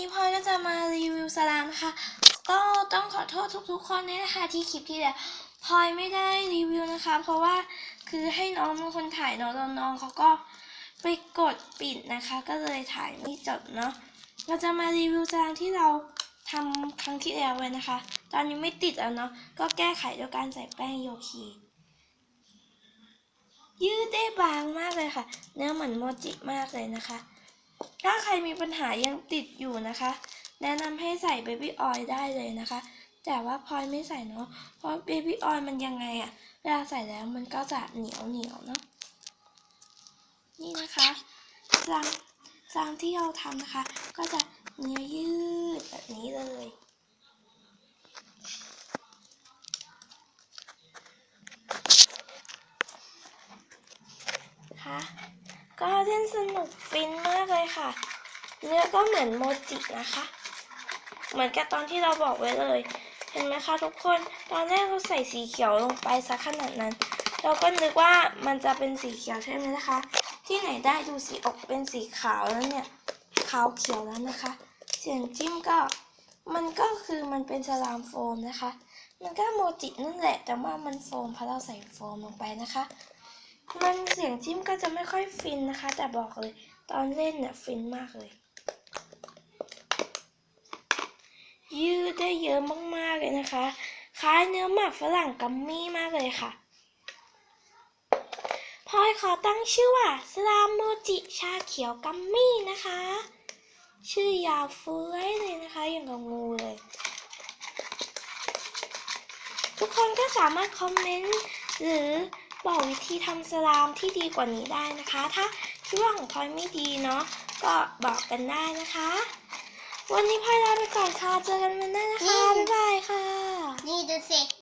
นี้พลอยก็จะมารีวิวสลามนะคะก็ต้องขอโทษทุกๆคนด้วยนะคะที่คลิปที่แล้วพลอยไม่ได้รีวิวนะคะ เพราะว่าคือให้น้องเป็นคนถ่ายเนาะน้องเขาก็ไปกดปิดนะคะ ก็เลยถ่ายไม่จบเนาะเราจะมารีวิวสลามที่เราทำครั้งที่แล้วไว้นะคะ ตอนนี้ไม่ติดแล้วเนาะก็แก้ไขโดยการใส่แป้งโยคียืดได้บางมากเลยค่ะ เนื้อเหมือนโมจิมากเลยนะคะ ถ้าใครมีปัญหายังติดอยู่นะคะ แนะนำให้ใส่เบบี้ออยได้เลยนะคะ แต่ว่าพลอยไม่ใส่เนาะเพราะเบบี้ออยมันยังไงอะเวลาใส่แล้วมันก็จะเหนียวเหนียวเนาะนี่นะคะซางซางที่เราทำนะคะ ก็จะเนื้อยืดแบบนี้เลยค่ะ ก็เล่นสนุกฟินมากเลยค่ะ เนื้อก็เหมือนโมจินะคะ เหมือนกับตอนที่เราบอกไว้เลย เห็นไหมคะทุกคน ตอนแรกเราใส่สีเขียวลงไปสักขนาดนั้น เราก็นึกว่ามันจะเป็นสีเขียวใช่ไหมนะคะ ที่ไหนได้ดูสีออกเป็นสีขาวแล้วเนี่ย ขาวเขียวแล้วนะคะ เสียงจิ้มก็มันก็คือมันเป็นสลามโฟมนะคะ มันก็โมจินั่นแหละ แต่ว่ามันโฟมเพราะเราใส่โฟมลงไปนะคะ มันเสียงจิ้มก็จะไม่ค่อยฟินนะคะ แต่บอกเลย ตอนเล่นเนี่ยฟินมากเลย ยืดได้เยอะมากๆเลยนะคะ คล้ายเนื้อหมักฝรั่งกัมมี่มากเลยค่ะพลอยขอตั้งชื่อว่าสลามโมจิชาเขียวกัมมี่นะคะ ชื่อยาวเฟ้ยเลยนะคะ อย่างกับงูเลย ทุกคนก็สามารถคอมเมนต์หรือ บอกวิธีทำสลามที่ดีกว่านี้ได้นะคะ ถ้าคิดว่าของพลอยไม่ดีเนาะก็บอกกันได้นะคะ วันนี้พลอยลาไปก่อนค่ะ เจอกันวันหน้านะคะ บ๊ายบายค่ะ นี่ดูสิ